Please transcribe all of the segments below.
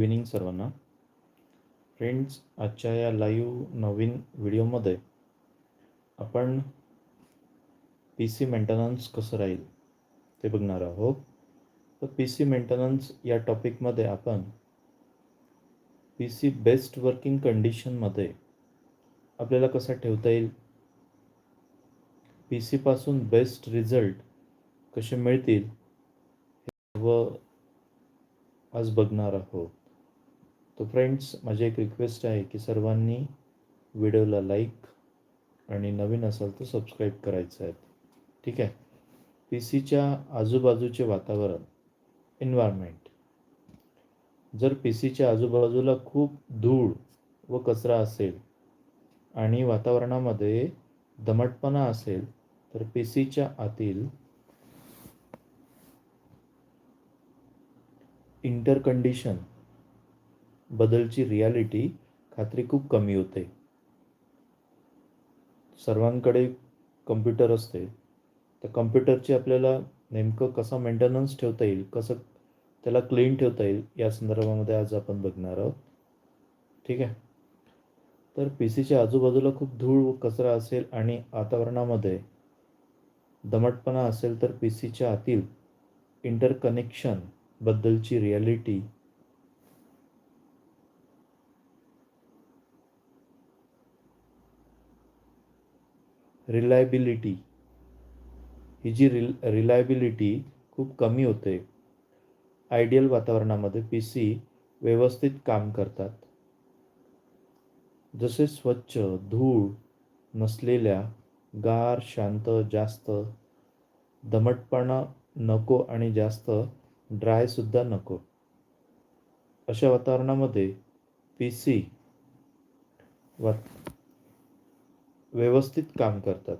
Evening सर्वांना. Friends आजच्या या लाईव्ह नवीन व्हिडिओमध्ये आपण पी सी मेंटेनन्स कसं राहील ते बघणार आहोत. तर पी सी मेंटेनन्स या टॉपिकमध्ये आपण पी सी बेस्ट वर्किंग कंडिशनमध्ये आपल्याला कसा ठेवता येईल? पी सीपासून बेस्ट रिझल्ट कसे मिळतील? हे सर्व आज बघणार आहोत. तो फ्रेंड्स माझी एक रिक्वेस्ट आहे की सर्वांनी व्हिडिओला लाईक आणि नवीन असाल तर सबस्क्राईब करायचं आहे. ठीक आहे? पी सीच्या आजूबाजूचे वातावरण एन्व्हायरमेंट जर पी सीच्या आजूबाजूला खूप धूळ व कचरा असेल आणि वातावरणामध्ये दमटपणा असेल तर पी सीच्या आतील इंटरकंडिशन बदलची रियालिटी खात्री खूप कमी होते. सर्वांकडे कम्प्युटर असते. त्या कम्प्युटरची आपल्याला नेमकं कसं मेंटेनन्स ठेवता येईल कसं त्याला क्लीन ठेवता येईल या संदर्भामध्ये आज आपण बघणार आहोत. ठीक आहे? तर पी सीच्या आजूबाजूला खूप धूळ व कचरा असेल आणि वातावरणामध्ये दमटपणा असेल तर पी सीच्या आतील इंटरकनेक्शनबद्दलची रियालिटी रिलायबिलिटी. ही जी रिल रिलायबिलिटी खूप कमी होते. आयडियल वातावरणामध्ये पी सी व्यवस्थित काम करतात. जसे स्वच्छ धूळ नसलेल्या गार शांत जास्त दमटपणा नको आणि जास्त ड्रायसुद्धा नको. अशा वातावरणामध्ये पी सी वा व्यवस्थित काम करतात.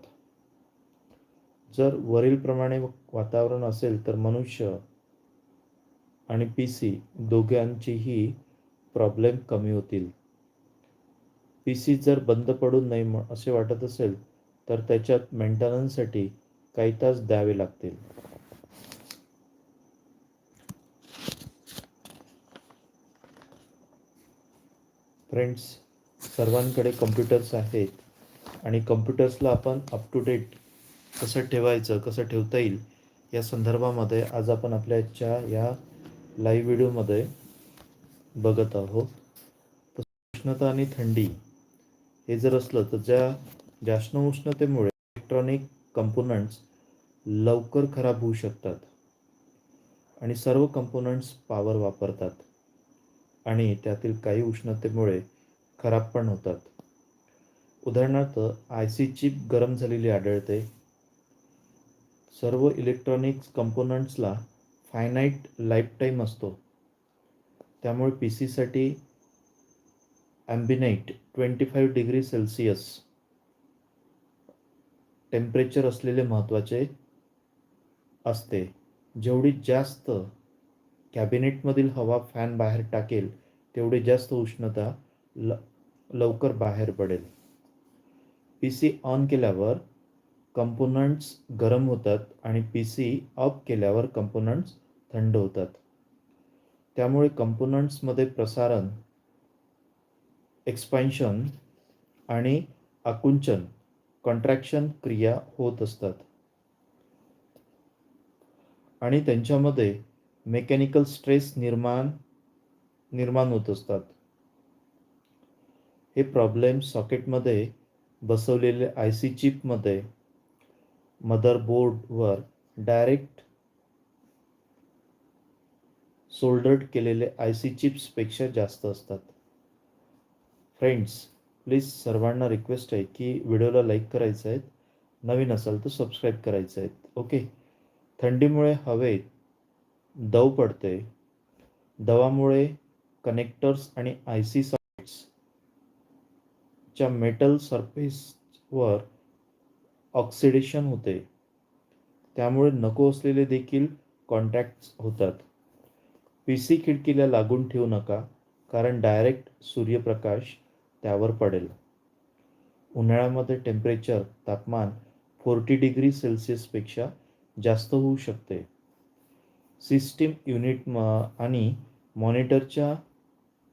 जर वरीलप्रमाणे वातावरण असेल तर मनुष्य आणि पी सी दोघांचीही प्रॉब्लेम कमी होतील. पी सी जर बंद पडू नये असे वाटत असेल तर त्याच्यात मेंटेनन्ससाठी काही तास द्यावे लागतील. फ्रेंड्स सर्वांकडे कम्प्युटर्स आहेत. आणि कम्प्युटर्सला आपण अप टू डेट कसं ठेवायचं कसं ठेवता येईल या संदर्भामध्ये आज आपण आपल्या आजच्या या लाईव्ह व्हिडिओमध्ये बघत आहोत. तर उष्णता आणि थंडी हे जर असलं तर ज्या जास्त उष्णतेमुळे इलेक्ट्रॉनिक कंपोनंट्स लवकर खराब होऊ शकतात आणि सर्व कंपोनंट्स पॉवर वापरतात आणि त्यातील काही उष्णतेमुळे खराब पण होतात. उदाहरणार्थ आय सी चिप गरम झालेली आढळते. सर्व इलेक्ट्रॉनिक्स कंपोनंट्सला फायनाईट लाईफटाईम असतो. त्यामुळे पी सीसाठी ambient twenty five degree Celsius. Temperature असलेले महत्त्वाचे असते. जेवढी जास्त कॅबिनेटमधील हवा फॅन बाहेर टाकेल तेवढी जास्त उष्णता ल लवकर बाहेर पडेल. पी सी ऑन केल्यावर कंपोनंट्स गरम होतात आणि पी सी ऑफ केल्यावर कंपोनंट्स थंड होतात. त्यामुळे कंपोनंट्समध्ये प्रसारण एक्सपान्शन आणि आकुंचन कॉन्ट्रॅक्शन क्रिया होत असतात. आणि त्यांच्यामध्ये मेकॅनिकल स्ट्रेस निर्माण निर्माण होत असतात. हे प्रॉब्लेम सॉकेटमध्ये बसवलेले आय सी चिपमध्ये मदरबोर्डवर डायरेक्ट सोल्डर्ड केलेले आय सी चिप्सपेक्षा जास्त असतात. फ्रेंड्स प्लीज सर्वांना रिक्वेस्ट आहे की व्हिडिओला लाईक करायचं आहेत नवीन असाल तर सबस्क्राईब करायचं आहेत ओके थंडीमुळे हवेत दव पडते. दवामुळे कनेक्टर्स आणि आय सी च्या मेटल सरफेसवर ऑक्सिडेशन होते. त्यामुळे नको असलेले देखील कॉन्टॅक्ट्स होतात. पी सी खिडकीला लागून ठेवू नका कारण डायरेक्ट सूर्यप्रकाश त्यावर पडेल. उन्हाळ्यामध्ये टेम्परेचर तापमान फोर्टी डिग्री सेल्सिअसपेक्षा जास्त होऊ शकते. सिस्टीम युनिट म आणि मॉनिटरच्या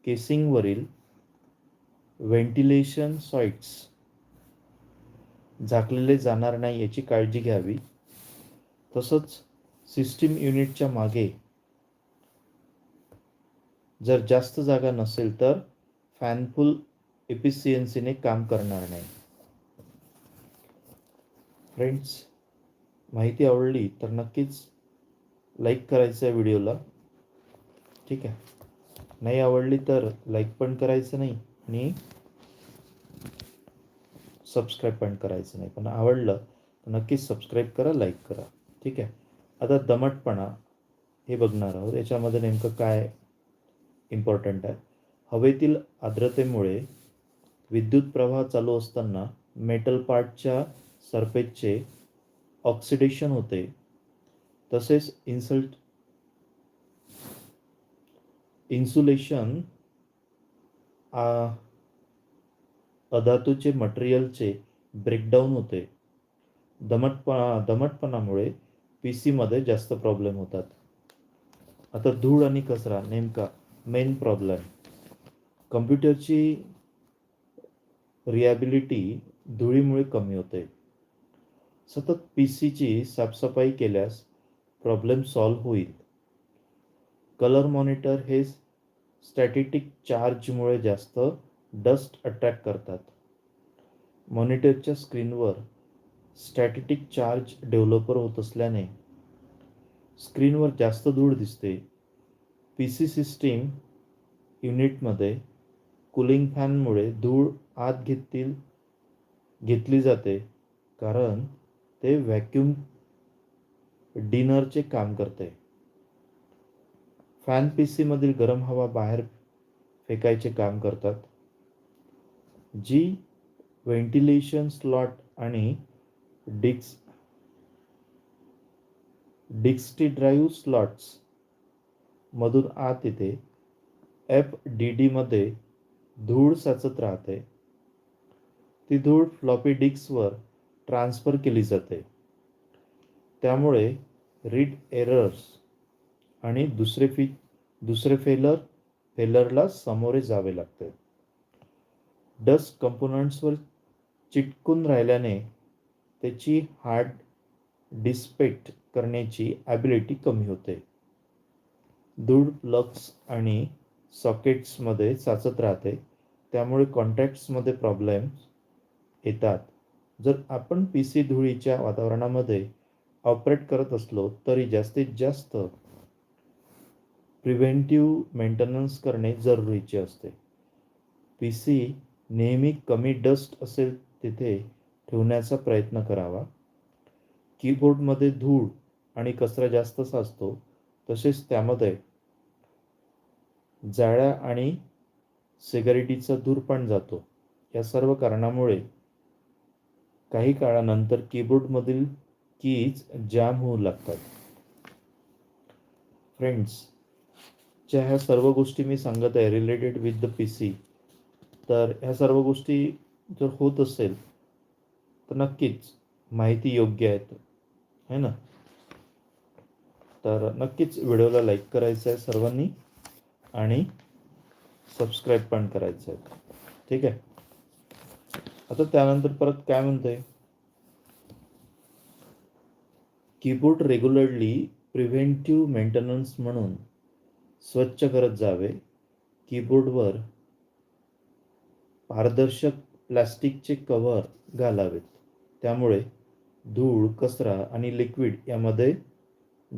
केसिंगवरील व्हेंटिलेशन सॉइट्स. झाकलेले जाणार नाही याची काळजी घ्यावी. तसंच सिस्टीम युनिटच्या मागे जर जास्त जागा नसेल तर फॅनफुल एफिशियन्सीने काम करणार नाही. फ्रेंड्स माहिती आवडली तर नक्कीच लाईक करायचं आहे व्हिडिओला. ठीक आहे. नाही आवडली तर लाईक पण करायचं नाही. आणि सबस्क्राईब पण करायचं नाही. पण आवडलं तर नक्कीच सबस्क्राईब करा लाईक करा. ठीक आहे? आता दमटपणा हे बघणार आहोत. याच्यामध्ये नेमकं काय इम्पॉर्टंट आहे? हवेतील आर्द्रतेमुळे विद्युत प्रवाह चालू असताना मेटल पार्टच्या सरफेसचे ऑक्सिडेशन होते. तसेच इन्सल्ट इन्सुलेशन अधातूचे मटेरियलचे ब्रेकडाऊन होते. दमटपणा दमटपणामुळे पी सीमध्ये जास्त प्रॉब्लेम होतात. आता धूळ आणि कचरा नेमका मेन प्रॉब्लेम कम्प्युटरची रिॲबिलिटी धुळीमुळे कमी होते. सतत पी सीची साफसफाई केल्यास प्रॉब्लेम सॉल्व्ह होईल. कलर मॉनिटर हे स्टॅटिटिक चार्जमुळे जास्त डस्ट अट्रॅक्ट करतात. मॉनिटरच्या स्क्रीनवर स्टॅटिटिक चार्ज डेव्हलपर होत असल्याने स्क्रीनवर जास्त धूळ दिसते. पी सी सिस्टीम युनिटमध्ये कूलिंग फॅनमुळे धूळ आत घेतील घेतली जाते कारण ते व्हॅक्यूम डिनरचे काम करते. फॅन पी सीमधील गरम हवा बाहेर फेकायचे काम करतात जी व्हेंटिलेशन स्लॉट आणि डिक्स डिक्स्टी ड्राईव्ह स्लॉट्स मधून आत येते. एफ डी डीमध्ये धूळ साचत राहते. ती धूळ फ्लॉपी डिस्कवर ट्रान्सफर केली जाते. त्यामुळे रीड एरर्स आणि दुसरे फी दुसरे फेलर फेलरला सामोरे जावे लागते. डस्ट कंपोनंट्सवर चिटकून राहिल्याने त्याची हार्ड डिस्पेक्ट करण्याची ॲबिलिटी कमी होते. धूळ प्लग्स आणि सॉकेट्समध्ये साचत राहते. त्यामुळे कॉन्ट्रॅक्ट्समध्ये प्रॉब्लेम्स येतात. जर आपण पी सी धुळीच्या वातावरणामध्ये ऑपरेट करत असलो तरी जास्तीत जास्त प्रिव्हेंटिव्ह मेंटेनन्स करणे जरुरीचे असते. पी सी नेहमी कमी डस्ट असेल तिथे ठेवण्याचा प्रयत्न करावा. कीबोर्डमध्ये धूळ आणि कचरा जास्त साचतो तसेच त्यामध्ये जाळ्या आणि सिगारेटीचा धूर पण जातो. या सर्व कारणामुळे काही काळानंतर कीबोर्डमधील कीज जाम होऊ लागतात. फ्रेंड्स ज्या ह्या सर्व गोष्टी मी सांगत आहे related with the P C तर ह्या सर्व गोष्टी जर होत असेल तर नक्कीच माहिती योग्य आहेत है ना? तर नक्कीच व्हिडिओला लाईक करायचं आहे सर्वांनी आणि सबस्क्राईब पण करायचं आहे ठीक आहे? आता त्यानंतर परत काय म्हणतंय? कीबोर्ड रेग्युलरली प्रिव्हेंटिव्ह मेंटेनन्स म्हणून स्वच्छ करत जावे. कीबोर्डवर पारदर्शक प्लॅस्टिकचे कव्हर घालावेत. त्यामुळे धूळ कचरा आणि लिक्विड यामध्ये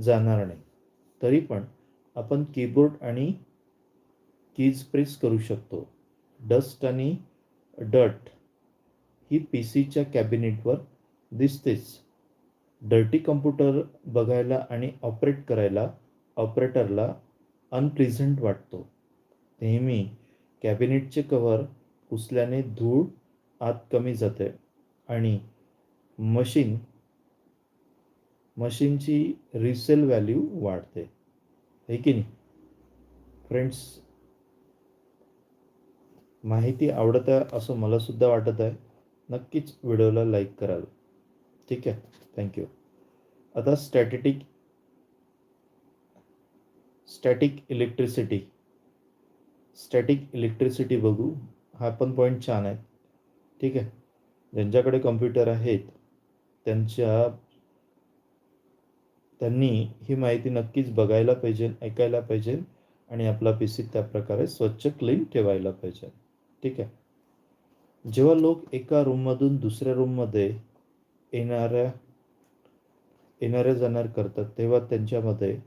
जाणार नाही. तरी पण आपण कीबोर्ड आणि कीज प्रेस करू शकतो. डस्ट आणि डट ही पी सीच्या कॅबिनेटवर दिसतेच. डर्टी कम्प्युटर बघायला आणि ऑपरेट करायला ऑपरेटरला अनप्लिझंट वाटतो. नेहमी कॅबिनेटचे कव्हर पुसल्याने धूळ आत कमी जाते आणि मशीन मशीनची रिसेल व्हॅल्यू वाढते. आहे की नाही? फ्रेंड्स माहिती आवडत आहे असं मला सुद्धा वाटत आहे. नक्कीच व्हिडिओला लाईक कराल. ठीक आहे? थँक्यू आता static static electricity static electricity बघू. हा पण पॉईंट छान आहे. ठीक आहे? ज्यांच्याकडे कम्प्युटर आहेत त्यांच्या त्यांनी ही माहिती नक्कीच बघायला पाहिजे ऐकायला पाहिजे आणि आपला पी सी त्या प्रकारे स्वच्छ क्लीन ठेवायला पाहिजे. ठीक आहे? जेव्हा लोक एका रूममधून दुसऱ्या रूममध्ये येणाऱ्या येणाऱ्या जाणार करतात तेव्हा त्यांच्यामध्ये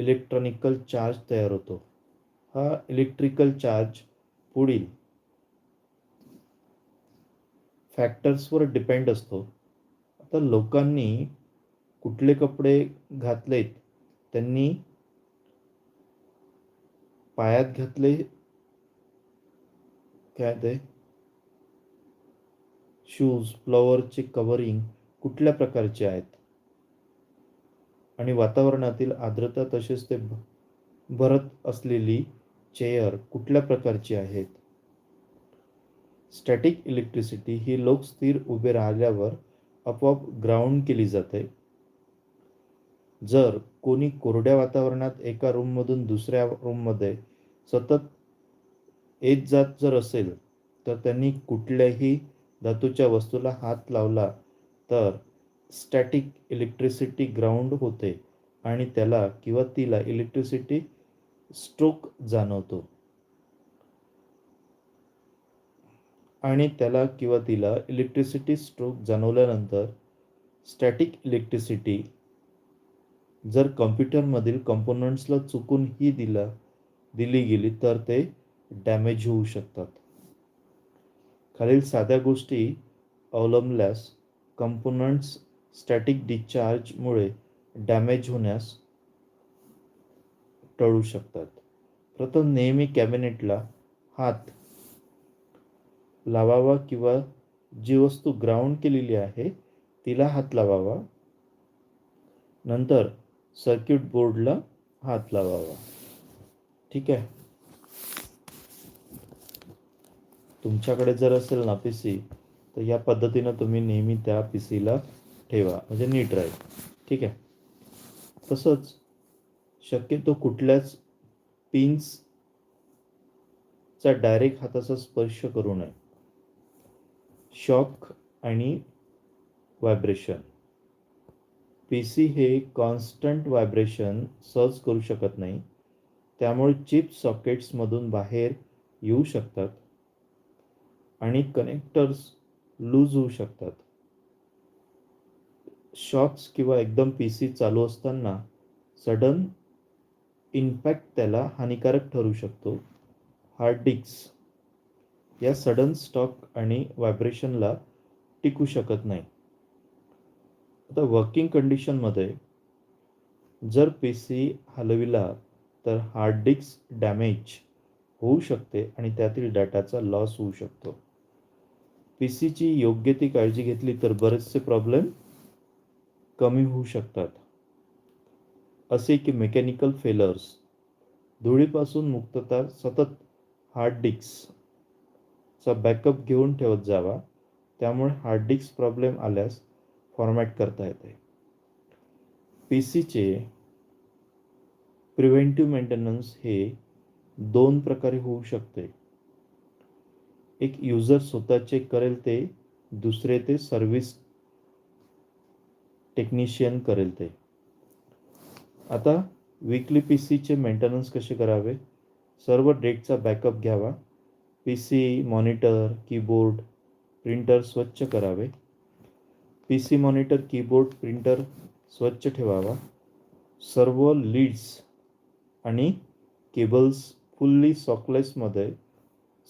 इलेक्ट्रॉनिकल चार्ज तयार होतो. हा इलेक्ट्रिकल चार्ज पुढील फॅक्टर्सवर डिपेंड असतो. आता लोकांनी कुठले कपडे घातलेत त्यांनी पायात घातले काय ते? शूज फ्लॉवरचे कवरिंग कुठल्या प्रकारचे आहेत? आणि वातावरणातील आर्द्रता तसेच ते भरत असलेली चेअर कुठल्या प्रकारची आहेत? स्टॅटिक इलेक्ट्रिसिटी ही लोक स्थिर उभे राहिल्यावर आपोआप ग्राउंड केली जाते. जर कोणी कोरड्या वातावरणात एका रूममधून दुसऱ्या रूममध्ये सतत येत जात जर असेल तर त्यांनी कुठल्याही धातूच्या वस्तूला हात लावला तर स्टॅटिक इलेक्ट्रिसिटी ग्राउंड होते आणि त्याला किंवा तिला इलेक्ट्रिसिटी स्ट्रोक जाणवतो. आणि त्याला किंवा तिला इलेक्ट्रिसिटी स्ट्रोक जाणवल्यानंतर स्टॅटिक इलेक्ट्रिसिटी जर कम्प्युटरमधील कंपोनंट्सला चुकून ही दिला दिली गेली तर ते डॅमेज होऊ शकतात. खालील साध्या गोष्टी अवलंबल्यास कंपोनंट्स स्टॅटिक डिस्चार्जमुळे डॅमेज होण्यास टळू शकतात. प्रथम नेहमी कॅबिनेटला हात लावावा किंवा जी वस्तू ग्राउंड केलेली आहे तिला हात लावावा. नंतर सर्किट बोर्डला हात लावावा. ठीक आहे? तुमच्याकडे जर असेल ना पी सी तर या पद्धतीनं तुम्ही नेहमी त्या पी सीला ठेवा म्हणजे नीट राहील. ठीक आहे? तसंच शक्यतो कुठल्याच पिन्सचा डायरेक्ट हाताचा स्पर्श करू नये. शॉक आणि व्हायब्रेशन पी सी हे कॉन्स्टंट व्हायब्रेशन सहज करू शकत नाही. त्यामुळे चिप सॉकेट्समधून बाहेर येऊ शकतात आणि कनेक्टर्स लूज होऊ शकतात. शॉक्स किंवा एकदम पी सी चालू असताना सडन इम्पॅक्ट त्याला हानिकारक ठरू शकतो. हार्ड डिस्क या सडन स्टॉक आणि व्हायब्रेशनला टिकू शकत नाही. आता वर्किंग कंडिशनमध्ये जर पी सी हलविला तर हार्ड डिस्क डॅमेज होऊ शकते आणि त्यातील डाटाचा लॉस होऊ शकतो. पी सीची योग्य ती काळजी घेतली तर बरेचसे प्रॉब्लेम कमी होऊ शकतात. असे की मेकॅनिकल फेलर्स धुळीपासून मुक्तता सतत हार्ड डिस्कचा बॅकअप घेऊन ठेवत जावा. त्यामुळे हार्ड डिस्क प्रॉब्लेम आल्यास फॉर्मॅट करता येते. पी सीचे प्रिव्हेंटिव्ह मेंटेनन्स हे दोन प्रकारे होऊ शकते. एक युजर स्वतःचे करेल ते दुसरे ते सर्व्हिस टेक्निशियन करेल ते. आता वीकली पी सीचे मेंटेनन्स कसे करावे? सर्व डेटचा बॅकअप घ्यावा. P C monitor keyboard printer स्वच्छ करावे. P C monitor keyboard printer स्वच्छ ठेवावा. सर्व लीड्स आणि केबल्स फुल्ली सॉकलेसमध्ये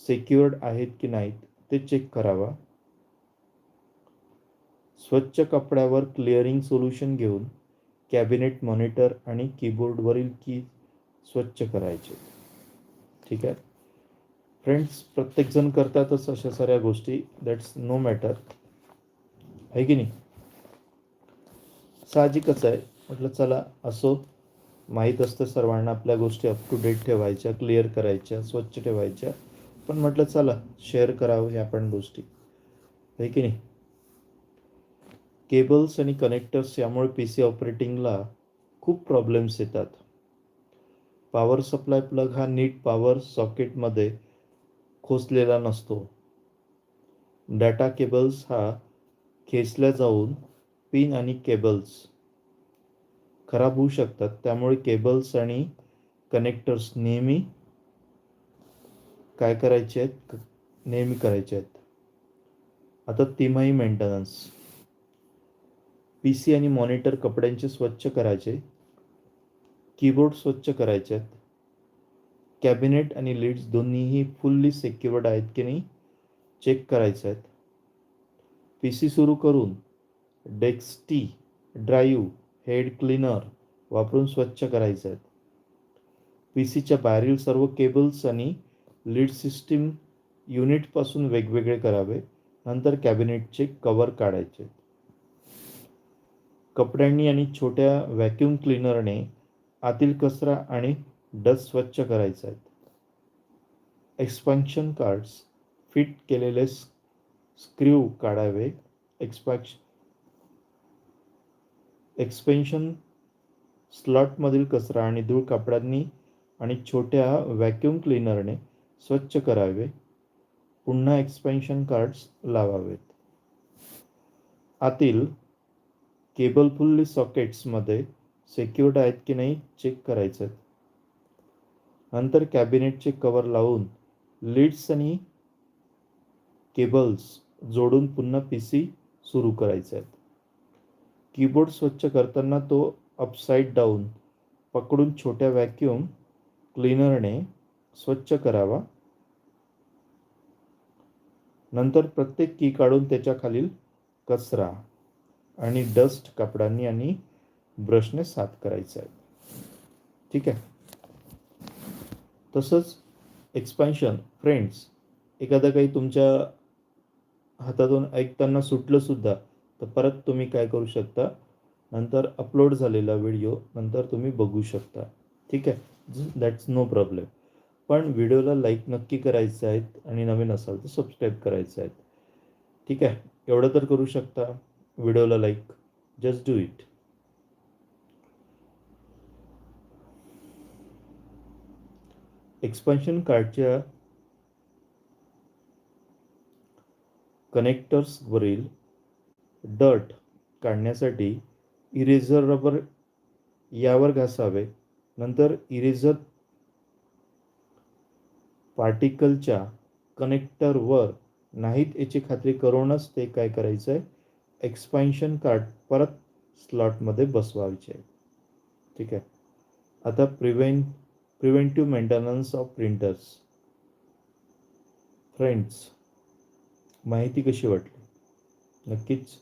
सेक्युअर्ड आहेत की नाहीत ते चेक करावा. स्वच्छ कपड्यावर क्लिअरिंग सोल्युशन घेऊन कॅबिनेट मॉनिटर आणि कीबोर्डवरील की स्वच्छ करायचे. ठीक आहे? फ्रेंड्स प्रत्येकजण करतातच अशा साऱ्या गोष्टी. दॅट्स नो मॅटर आहे की नाही? साहजिकच आहे. म्हटलं चला असो. माहीत असतं सर्वांना आपल्या गोष्टी अप टू डेट ठेवायच्या क्लिअर करायच्या स्वच्छ ठेवायच्या. पण म्हटलं चला शेअर करावं ह्या पण गोष्टी. आहे की नाही? केबल्स आणि कनेक्टर्स यामुळे पी सी ऑपरेटिंगला खूप प्रॉब्लेम्स येतात. पॉवर सप्लाय प्लग हा नीट पॉवर सॉकेटमध्ये खोचलेला नसतो. डाटा केबल्स हा खेचल्या जाऊन पिन आणि केबल्स खराब होऊ शकतात. त्यामुळे केबल्स आणि कनेक्टर्स नेहमी काय करायचे आहेत? नेहमी करायचे आहेत. आता तिमाही मेंटेनन्स पी सी आणि मॉनिटर कपड्यांचे स्वच्छ करायचे. कीबोर्ड स्वच्छ करायचे आहेत. कॅबिनेट आणि लिड्स दोन्हीही फुल्ली सेक्युअर्ड आहेत की नाही चेक करायचे आहेत. पी सी सुरू करून डेक्स्टी ड्राईव्ह हेड क्लीनर वापरून स्वच्छ करायचे आहेत. पी सीच्या बाहेरील सर्व केबल्स आणि लीड सिस्टीम युनिटपासून वेगवेगळे करावे. नंतर कॅबिनेटचे कवर काढायचे कपड्यांनी आणि छोट्या व्हॅक्यूम क्लीनरने आतील कचरा आणि डस्ट स्वच्छ करायचा आहेत. एक्सपान्शन कार्ड्स फिट केलेले स्क्रू काढावे. एक्सपॅक्श एक्सपेन्शन स्लॉटमधील कचरा आणि धूळ कापडांनी आणि छोट्या व्हॅक्यूम क्लीनरने स्वच्छ करावे. पुन्हा एक्सपेन्शन कार्ड्स लावावेत. आतील केबल फुल्ली सॉकेट्समध्ये सेक्युर्ड आहेत की नाही चेक करायचं नंतर कॅबिनेटचे कवर लावून लीड्स आणि केबल्स जोडून पुन्हा पी सी सुरू करायचे आहेत कीबोर्ड स्वच्छ करताना तो अपसाईड डाऊन पकडून छोट्या व्हॅक्यूम क्लीनरने स्वच्छ करावा. नंतर प्रत्येक की काढून त्याच्या खालील कचरा आणि डस्ट कापडांनी आणि ब्रशने साफ करायचं आहे. ठीक आहे? तसंच एक्सपान्शन फ्रेंड्स एखादा काही तुमच्या हातातून ऐकताना सुटलंसुद्धा तर परत तुम्ही काय करू शकता? नंतर अपलोड झालेला व्हिडिओ नंतर तुम्ही बघू शकता. ठीक आहे? दॅट्स नो प्रॉब्लेम पण व्हिडिओला लाईक नक्की करायचं आहेत आणि नवीन असाल तर सबस्क्राईब करायचं आहेत. ठीक आहे? एवढं तर करू शकता. व्हिडिओला like just do it expansion कार्डच्या कनेक्टर्सवरील डर्ट काढण्यासाठी इरेझर रबर यावर घासावे. नंतर इरेझर पार्टिकलच्या कनेक्टरवर नाहीत याची खात्री करूनच ते काय करायचं आहे एक्सपान्शन कार्ड परत स्लॉटमध्ये बसवायचे. आहे ठीक आहे? आता prevent preventive maintenance of printers friends माहिती कशी वाटली? नक्कीच.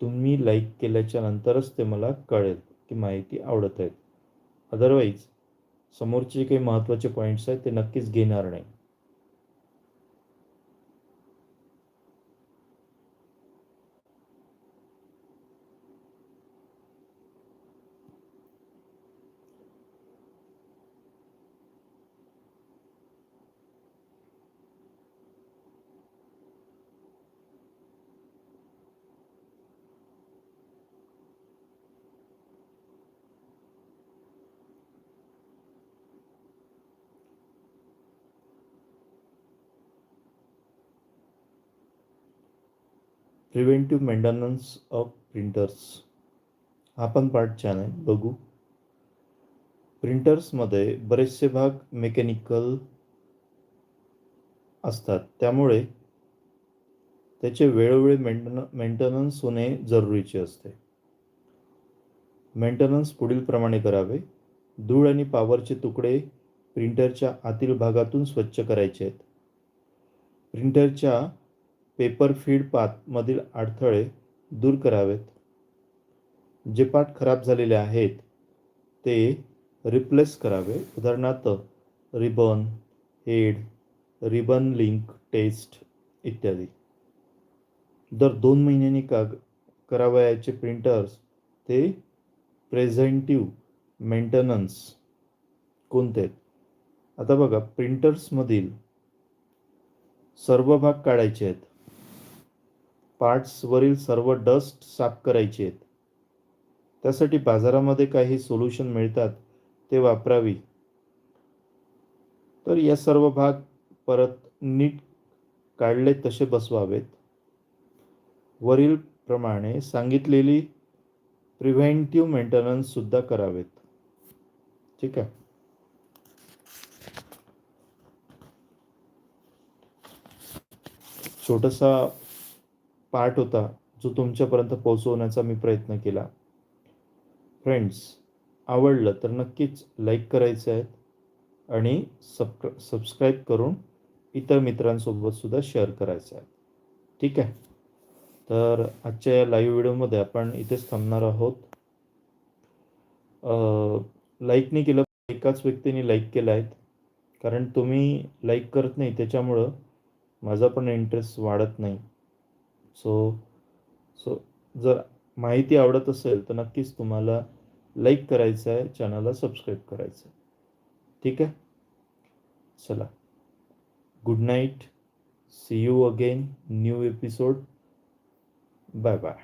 तुम्ही लाईक केल्याच्या नंतरच ते मला कळेल की माहिती आवडत आहेत अदरवाईज समोरचे काही महत्त्वाचे पॉईंट्स आहेत ते नक्कीच घेणार नाही. Preventive maintenance of printers. आपण पाठ पार्ट छान आहे बघू. प्रिंटर्समध्ये बरेचसे भाग मेकॅनिकल असतात. त्यामुळे त्याचे वेळोवेळी मेंटेन मेंटेनन्स होणे जरुरीचे असते. मेंटेनन्स पुढील प्रमाणे करावे. धूळ आणि पावरचे तुकडे प्रिंटरच्या आतील भागातून स्वच्छ करायचे आहेत. प्रिंटरच्या पेपर फीड पाथमधील अडथळे दूर करावेत. जे पाठ खराब झालेले आहेत ते रिप्लेस करावे. उदाहरणार्थ ribbon head ribbon link test इत्यादी. दर दोन महिन्यांनी का करावयाचे प्रिंटर्स ते प्रेझेंटिव्ह मेंटेनन्स कोणते आहेत? आता बघा प्रिंटर्समधील सर्व भाग काढायचे आहेत. पार्ट्सवरील सर्व डस्ट साफ करायचे आहेत. त्यासाठी बाजारामध्ये काही सोल्युशन मिळतात ते वापरावी. तर या सर्व भाग परत नीट काढले तसे बसवावेत. वरील प्रमाणे सांगितलेली प्रिव्हेंटिव्ह मेंटेनन्ससुद्धा करावेत. ठीक आहे? छोटासा पार्ट होता जो तुमच्यापर्यंत पोहोचवण्याचा मी प्रयत्न केला. फ्रेंड्स आवडलं तर नक्कीच लाईक करायचं आहे आणि सबक्र सबस्क्राईब करून इतर मित्रांसोबतसुद्धा शेअर करायचं आहे ठीक आहे? तर आजच्या या लाईव्ह व्हिडिओमध्ये आपण इथेच थांबणार आहोत. लाईकने केलं एकाच व्यक्तीने लाईक केला आहेत. कारण तुम्ही लाईक करत नाही त्याच्यामुळं माझा पण इंटरेस्ट वाढत नाही. सो सो जर माहिती आवडत असेल तर नक्कीच तुम्हाला लाईक करायचं आहे चॅनलला सबस्क्राईब करायचं आहे ठीक आहे? चला. Good night see you again new episode bye bye